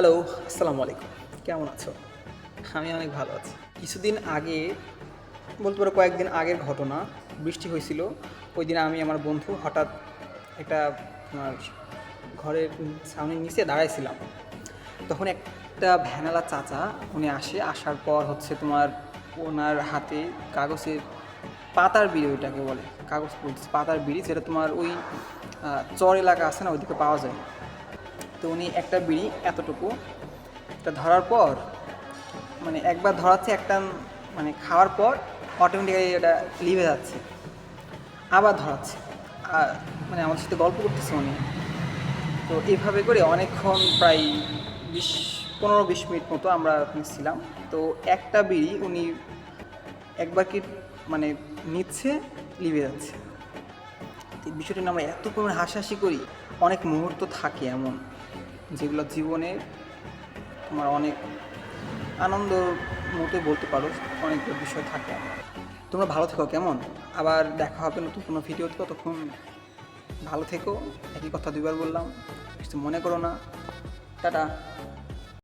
Hello, আসসালামু আলাইকুম। কেমন আছো? আমি অনেক ভালো আছি। কিছুদিন আগে, বলতে পারো কয়েকদিন আগের ঘটনা, বৃষ্টি হয়েছিল। ওই দিন আমি আমার বন্ধু হঠাৎ একটা তোমার ঘরের সামনের নিচে দাঁড়াইছিলাম। তখন একটা ভ্যানালা চাচা উনি আসে, আসার পর হচ্ছে তোমার ওনার হাতে কাগজের পাতার বিড়ি ওইটাকে বলে, কাগজ পাতার বিড়ি, যেটা তোমার ওই চর এলাকা আছে না, ওইদিকে পাওয়া যায়। তো উনি একটা বিড়ি এতটুকু এটা ধরার পর মানে একবার ধরাচ্ছে একটা মানে খাওয়ার পর অটোমেটিক্যালি এটা লিভে যাচ্ছে। আবার ধরাচ্ছে। আর মানে আমার সাথে গল্প করতেছে উনি। তো এইভাবে করে অনেকক্ষণ প্রায় বিশ, পনেরো, বিশ মিনিট মতো আমরা ওখানে ছিলাম। তো একটা বিড়ি উনি একবার কি মানে নিচ্ছে লিভে যাচ্ছে। এই বিষয়টা নিয়ে আমরা এত পরিমাণে হাসাহাসি করি, অনেক মুহূর্ত থাকে এমন। যেগুলো জীবনে তোমার অনেক আনন্দ মতো বলতে পারো অনেকগুলো বিষয় থাকে। আমার তোমরা ভালো থেকো, কেমন? আবার দেখা হবে নতুন কোনো ভিডিওতে ততক্ষণ ভালো থেকো। একই কথা দুবার বললাম, কিছু মনে করো না। টাটা।